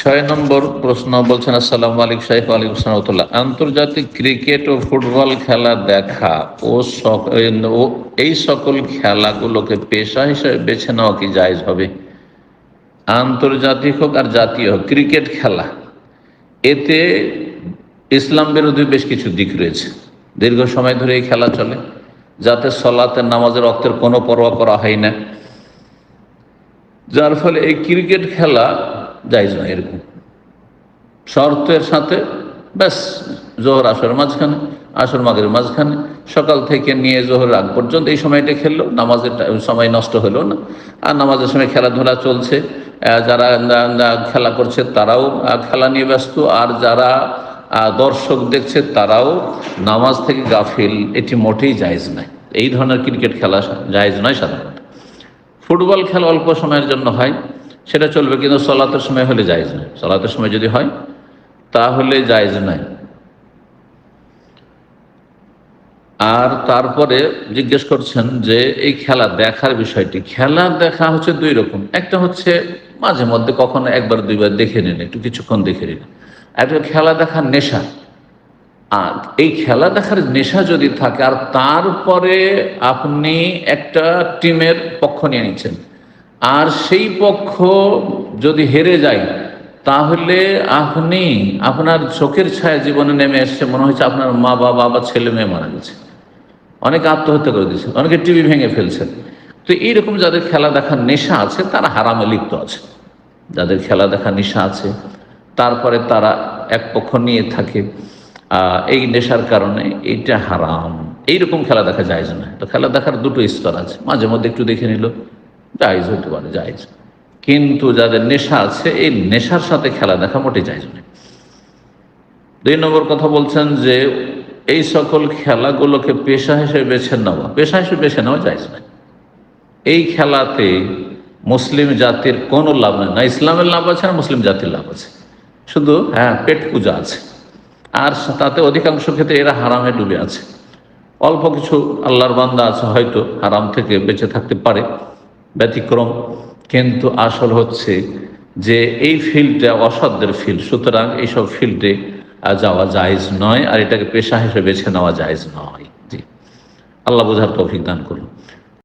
ছয় নম্বর প্রশ্ন বলছেন, আসসালাম আলাইকুম শাহিফ আলাইকুম সালামতুল্লাহ আন্তর্জাতিক ক্রিকেট ও ফুটবল খেলা দেখা ও ও এই সকল খেলাগুলোকে পেশা হিসেবে বেছে নেওয়া কি জায়জ হবে? আন্তর্জাতিক হোক আর জাতীয় হোক, ক্রিকেট খেলা, এতে ইসলাম বিরোধী বেশ কিছু দিক রয়েছে। দীর্ঘ সময় ধরে এই খেলা চলে, যাতে সলাতের নামাজের রক্তের কোনো পরোয়া করা হয় না। যার ফলে এই ক্রিকেট খেলা যাইজ নয় এরকম। শর্তের সাথে, ব্যাস, জোহর আসর মাঝখানে, আসর মাগের মাঝখানে, সকাল থেকে নিয়ে জোহর আগ পর্যন্ত এই সময়টা খেললো, নামাজের সময় নষ্ট হলো না। আর নামাজের সময় খেলাধুলা চলছে যারা খেলা করছে তারাও খেলা নিয়ে ব্যস্ত, আর যারা দর্শক দেখছে তারাও নামাজ থেকে গাফিল, এটি মোটেই জায়েজ নয়। এই ধরনের ক্রিকেট খেলা জায়েজ নয় সাধারণত। ফুটবল খেলা অল্প সময়ের জন্য হয় সেটা চলবে কিন্তু সলাতের সময় হলে জায়েজ নয়। সলাতের সময় যদি হয়, তাহলে জায়েজ নয়। আর তারপরে জিজ্ঞেস করছেন যে, এই খেলা দেখার বিষয়টি। খেলা দেখা হচ্ছে দুই রকম। একটা হচ্ছে মাঝে মধ্যে কখনো একবার, দুইবার দেখে নিন, একটু কিছুক্ষণ দেখে নিন। একটা খেলা দেখার নেশা। আর এই খেলা দেখার নেশা যদি থাকে, আর তারপরে আপনি একটা টিমের পক্ষ নিয়ে নিচ্ছেন। আর সেই পক্ষ যদি হেরে যায়, তাহলে আপনি আপনার চোখের ছায়া জীবনে নেমে এসছে, মনে হচ্ছে আপনার মা বাবা বা ছেলে মেয়ে মারা গেছে। অনেকে আত্মহত্যা করে দিয়েছে, অনেকে টিভি ভেঙে ফেলছেন তো এইরকম যাদের খেলা দেখার নেশা আছে, তারা হারামে লিপ্ত আছে। যাদের খেলা দেখার নেশা আছে, তারপরে তারা এক পক্ষ নিয়ে থাকে এই নেশার কারণে এইটা হারাম। এইরকম খেলা দেখা যায় না। তো খেলা দেখার দুটো স্তর আছে। মাঝে মধ্যে একটু দেখে নিল। জায়জ হতে পারে, জায়জ। কিন্তু যাদের নেশা আছে, এই নেশার সাথে খেলা দেখা মোটেই জায়জ নয়। দুই নম্বর কথা বলছেন যে, এই সকল খেলাগুলোকে পেশা হিসেবে বেছে নেওয়া, পেশা হিসেবে বেছে নেওয়া যায় না এই খেলাতে মুসলিম জাতির কোনো লাভ নেই। না, ইসলামের লাভ আছে না মুসলিম জাতির লাভ আছে। শুধু হ্যাঁ পেট পূজা আছে। আর তাতে অধিকাংশ ক্ষেত্রে এরা হারামে ডুবে আছে। অল্প কিছু আল্লাহর বান্দা আছে হয়তো, হারাম থেকে বেঁচে থাকতে পারে। ব্যতিক্রম, কিন্তু আসল হচ্ছে যে এই ফিল্ডটা অসাধ্যের ফিল্ড। সুতরাং এইসব ফিল্ডে যাওয়া জায়েজ নয়, আর এটাকে পেশা হিসেবে বেছে নেওয়া জায়জ নয়। জি। আল্লাহ বোঝার তো অভিজ্ঞান করুন।